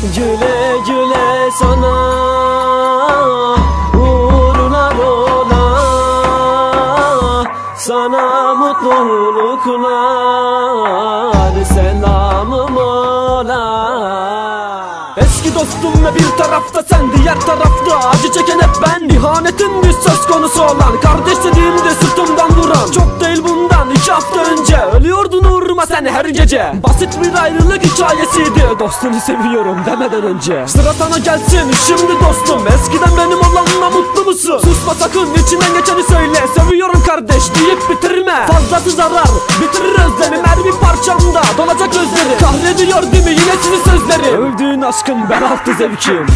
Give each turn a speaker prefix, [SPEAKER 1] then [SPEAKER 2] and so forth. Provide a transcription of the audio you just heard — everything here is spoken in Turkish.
[SPEAKER 1] Güle güle sana Uğurlar ola Sana mutluluklar Selamım ola. Eski dostum ve bir tarafta sen diğer tarafta Acı çeken hep ben. İhanetin bir söz konusu olan Kardeş dediğimde sırtımdan vuran Çok değil bundan iki hafta önce sen her gece Basit bir ayrılık hikayesiydi Dostunu seviyorum demeden önce. Sıra sana gelsin şimdi dostum. Eskiden benim olanla mutlu musun? Susma sakın içinden geçeni söyle. Seviyorum kardeş deyip bitirme. Fazlası zarar bitirir özlemi. Mermi parçamda dolacak gözleri Kahrediyor değil mi? Yine sizin sözleri. Öldüğün aşkın ben altı zevkim